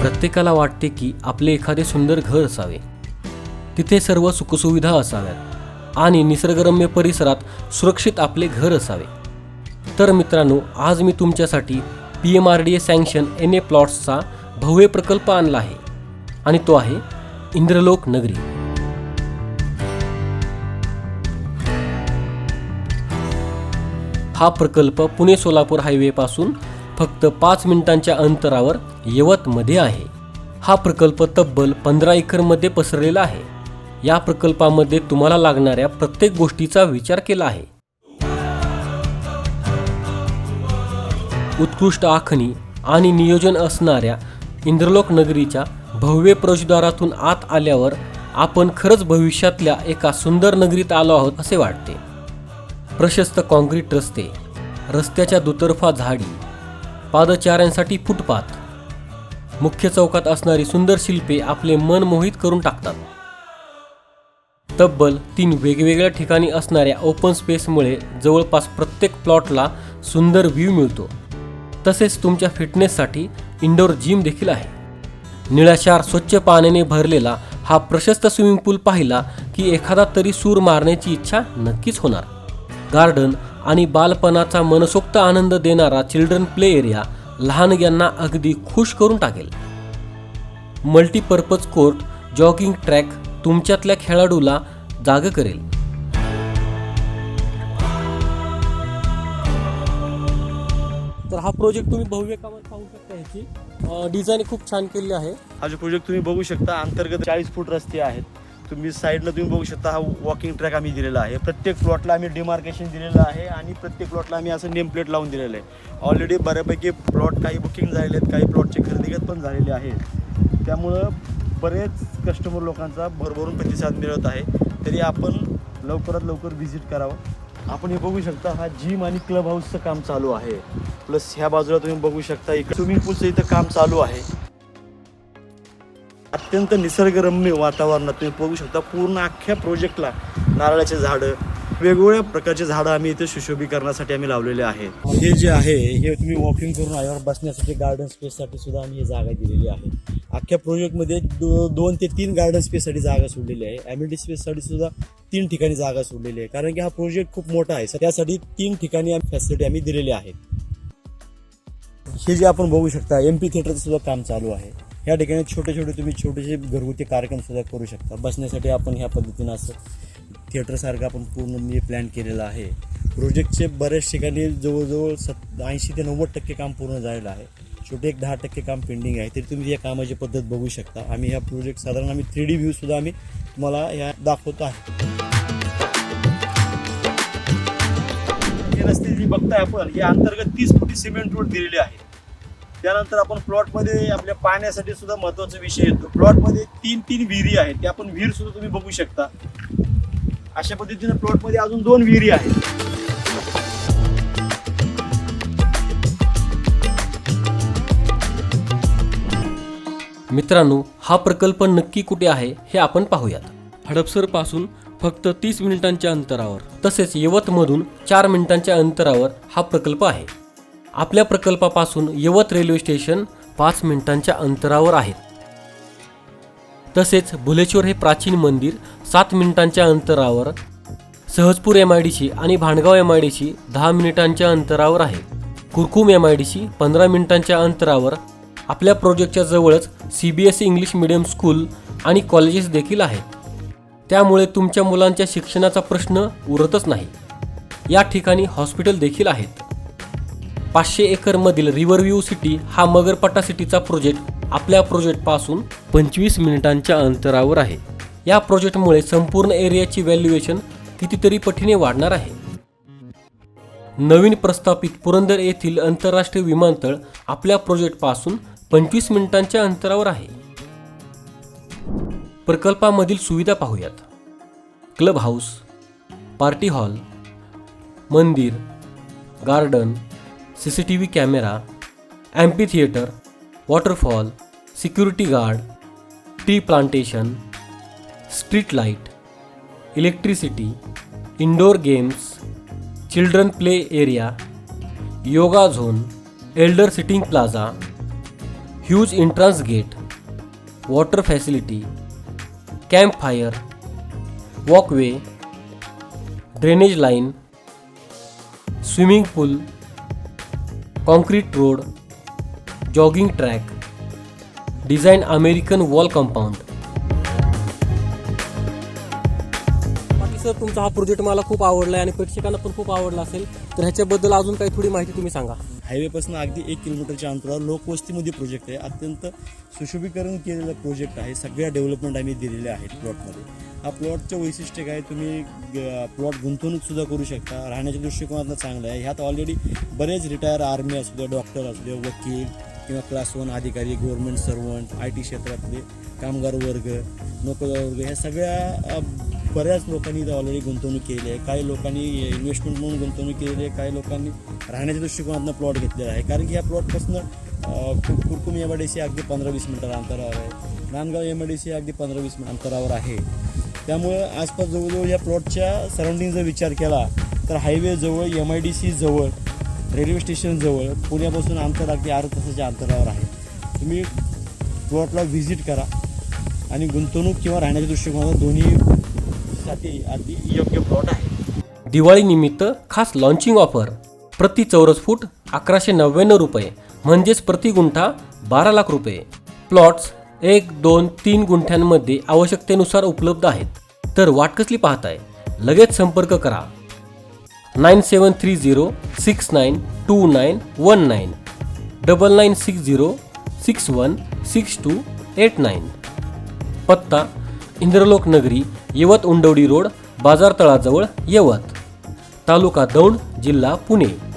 प्रत्येकाला वाटते की आपले एखादे सुंदर घर असावे. तिथे सर्व सुखसुविधा असाव्यात आणि निसर्गरम्य परिसरात सुरक्षित आपले घर असावे. तर मित्रांनो आज मी तुमच्यासाठी P M R D A sanction N A प्लॉट्सचा भव्य प्रकल्प आणला आहे आणि तो आहे इंद्रलोक नगरी. हा प्रकल्प पुणे सोलापूर हायवेपासून फक्त पाच मिनिटांच्या अंतरावर यवतमध्ये आहे. हा प्रकल्प तब्बल पंधरा एकरमध्ये पसरलेला आहे. या प्रकल्पामध्ये तुम्हाला लागणाऱ्या प्रत्येक गोष्टीचा विचार केला आहे. उत्कृष्ट आखणी आणि नियोजन असणाऱ्या इंद्रलोक नगरीच्या भव्य प्रवेशद्वारातून आत आल्यावर आपण खरंच भविष्यातल्या एका सुंदर नगरीत आलो आहोत असे वाटते. प्रशस्त कॉन्क्रीट रस्ते रस्त्याच्या दुतर्फा झाडी पादचाऱ्यांसाठी फुटपाथ. मुख्य चौकात असणारी सुंदर शिल्पे आपले मन मोहित करून टाकतात. तब्बल तीन वेगवेगळ्या ठिकाणी असणाऱ्या ओपन स्पेसमुळे जवळपास प्रत्येक प्लॉटला सुंदर व्ह्यू मिळतो. तसेच तुमच्या फिटनेससाठी इंडोर जिम देखील आहे. निळाशार स्वच्छ पाण्याने भरलेला हा प्रशस्त स्विमिंग पूल पाहिला की एखादा तरी सूर मारण्याची इच्छा नक्कीच होणार. गार्डन आणि बालपणाचा मनसोक्त आनंद देणारा चिल्ड्रन प्ले एरिया लहानग्यांना अगदी खुश करून टाकेल. मल्टीपर्पज कोर्ट जॉगिंग ट्रॅक तुमच्यातल्या खेळाडूला जाग करेल. तर हा प्रोजेक्ट तुम्ही भव्य कामात पाहू शकता ह्याची डिझाईन खूप छान केली आहे. हा जो प्रोजेक्ट तुम्ही बघू शकता अंतर्गत चाळीस फूट रस्ते आहेत. तुम्ही साईडला तुम्ही बघू शकता हा वॉकिंग ट्रॅक आम्ही दिलेला आहे. प्रत्येक प्लॉटला आम्ही डिमार्केशन दिलेलं आहे आणि प्रत्येक प्लॉटला आम्ही असं नेम प्लेट लावून दिलेलं आहे. ऑलरेडी बऱ्यापैकी प्लॉट काही बुकिंग झालेले आहेत काही प्लॉटची खरेदीगत पण झालेले आहेत. त्यामुळं बरेच कस्टमर लोकांचा भरभरून प्रतिसाद मिळत आहे. तरी आपण लवकरात लवकर व्हिजिट करावं. आपण हे बघू शकता हा जिम आणि क्लब हाऊसचं काम चालू आहे. प्लस ह्या बाजूला तुम्ही बघू शकता इकडे स्विमिंग पूलचं इथं काम चालू आहे. अत्यंत निसर्गरम्य वातावरणात तुम्ही बघू शकता पूर्ण अख्ख्या प्रोजेक्टला नारळाचे झाडं वेगवेगळ्या प्रकारचे झाडं आम्ही इथे सुशोभीकरणासाठी आम्ही लावलेले आहेत. हे जे आहे हे तुम्ही वॉकिंग करून आल्यावर बसण्यासाठी गार्डन स्पेससाठी सुद्धा आम्ही ही जागा दिलेली आहे. अख्ख्या प्रोजेक्टमध्ये दो दोन ते तीन गार्डन स्पेससाठी जागा सोडलेली आहे. ॲम्युनिटी स्पेससाठी सुद्धा तीन ठिकाणी जागा सोडलेली आहे. कारण की हा प्रोजेक्ट खूप मोठा आहे. त्यासाठी तीन ठिकाणी फॅसिलिटी आम्ही दिलेली आहेत हे जे आपण बघू शकता एम पी थिएटरचं सुद्धा काम चालू आहे. या ठिकाणी छोटे छोटे तुम्ही छोटेसे घरगुती कार्यक्रम सुद्धा करू शकता. बसण्यासाठी आपण ह्या पद्धतीनं असं थिएटरसारखं आपण पूर्ण मी प्लॅन केलेलं आहे. प्रोजेक्टचे बऱ्याच ठिकाणी जवळजवळ सत ऐंशी ते नव्वद टक्के काम पूर्ण झालेलं आहे. छोटे एक दहा टक्के काम पेंडिंग आहे. तरी तुम्ही या कामाची पद्धत बघू शकता. आम्ही ह्या प्रोजेक्ट साधारण आम्ही थ्री डी व्ह्यूसुद्धा आम्ही तुम्हाला ह्या दाखवत आहे. रस्ते जी बघताय आपण या अंतर्गत तीस फुटी सिमेंट रोड दिलेली आहे. त्यानंतर आपण प्लॉटमध्ये आपल्या पाण्यासाठी सुद्धा महत्त्वाचा विषय येतो. प्लॉटमध्ये तीन तीन विहिरी आहेत. त्या आपण विहीर सुद्धा तुम्ही बघू शकता. अशा पद्धतीने प्लॉटमध्ये अजून दोन विहिरी आहेत. मित्रांनो हा प्रकल्प नक्की कुठे आहे हे आपण पाहूयात. हडपसरपासून फक्त तीस मिनिटांच्या अंतरावर तसेच यवतमधून चार मिनिटांच्या अंतरावर हा प्रकल्प आहे. आपल्या प्रकल्पापासून यवत रेल्वे स्टेशन पाच मिनिटांच्या अंतरावर आहे. तसेच भुलेश्वर हे प्राचीन मंदिर सात मिनिटांच्या अंतरावर Sahajpur M I D C आणि Bhandgaon M I D C दहा मिनिटांच्या अंतरावर आहे. Kurkum M I D C पंधरा मिनिटांच्या अंतरावर आपल्या प्रोजेक्टच्या जवळच C B S E English medium school आणि कॉलेजेस देखील आहेत. त्यामुळे तुमच्या मुलांच्या शिक्षणाचा प्रश्न उरतच नाही. या ठिकाणी हॉस्पिटल देखील आहेत. पाचशे एकरमधील रिव्हरव्ह्यू सिटी हा मगरपट्टा सिटीचा प्रोजेक्ट आपल्या प्रोजेक्टपासून पंचवीस मिनिटांच्या अंतरावर आहे. या प्रोजेक्टमुळे संपूर्ण एरियाची व्हॅल्युएशन कितीतरी पटीने वाढणार आहे. नवीन प्रस्थापित पुरंदर येथील आंतरराष्ट्रीय विमानतळ आपल्या प्रोजेक्टपासून पंचवीस मिनिटांच्या अंतरावर आहे. प्रकल्पामधील सुविधा पाहूयात. क्लब हाऊस पार्टी हॉल मंदिर garden CCTV camera, amphitheater, waterfall, security guard, tree plantation, street light, electricity, indoor games, children play area, yoga zone, elder sitting plaza, huge entrance gate, water facility, campfire, walkway, drainage line, swimming pool, concrete road jogging track design American wall compound. बाकी sir तुमचा हा project मला खूप आवडला आहे आणि प्रेक्षकांना पण खूप आवडला असेल तर ह्याच्याबद्दल अजून काही थोडी माहिती तुम्ही सांगा. हायवेपासून अगदी एक किलोमीटरच्या अंतरावर लोकवस्तीमध्ये प्रोजेक्ट आहे. अत्यंत सुशोभीकरण केलेला प्रोजेक्ट आहे. सगळ्या डेव्हलपमेंट आम्ही दिलेल्या आहेत प्लॉटमध्ये हा प्लॉटचं वैशिष्ट्य काय? तुम्ही प्लॉट गुंतवणूकसुद्धा करू शकता. राहण्याच्या दृष्टिकोनातनं चांगलं आहे. ह्यात ऑलरेडी बरेच रिटायर आर्मी असू द्या डॉक्टर असू द्या वकील किंवा क्लास वन अधिकारी गव्हर्नमेंट सर्वंट आय टी क्षेत्रातले कामगार वर्ग नोकरदार वर्ग ह्या सगळ्या बऱ्याच लोकांनी इथं ऑलरेडी गुंतवणूक केली आहे. काही लोकांनी इन्व्हेस्टमेंट म्हणून गुंतवणूक केलेली आहे. काही लोकांनी राहण्याच्या दृष्टिकोनातनं प्लॉट घेतलेला आहे. कारण की ह्या प्लॉटपासून Kurkum M I D C अगदी पंधरा वीस मिनिटावर अंतरावर आहे. Nandgaon M I D C अगदी पंधरा वीस मिनिट अंतरावर आहे. त्यामुळं आसपास जवळजवळ या प्लॉटच्या सराउंडिंगचा विचार केला तर हायवे जवळ एम आय डी सी जवळ रेल्वे स्टेशन जवळ पुण्यापासून अंतर अगदी आठ तासाच्या अंतरावर आहे. तुम्ही प्लॉटला व्हिजिट करा आणि गुंतवणूक किंवा राहण्याच्या दृष्टिकोनातून दोन्हीसाठी अगदी योग्य प्लॉट आहे. दिवाळीनिमित्त खास लॉन्चिंग ऑफर प्रति चौरस फूट अकराशे नव्याण्णव रुपये म्हणजेच प्रति गुंठा बारा लाख रुपये. प्लॉट्स एक दोन तीन गुंठ्यांमध्ये आवश्यकतेनुसार उपलब्ध आहेत. तर वाट कसली पाहताय? लगेच संपर्क करा. Nine seven three zero six nine two nine one nine. Double nine six zero six one six two eight nine. पत्ता इंद्रलोक नगरी यवत उंडवडी रोड बाजार तळाजवळ यवत. तालुका दौंड जिल्हा पुणे.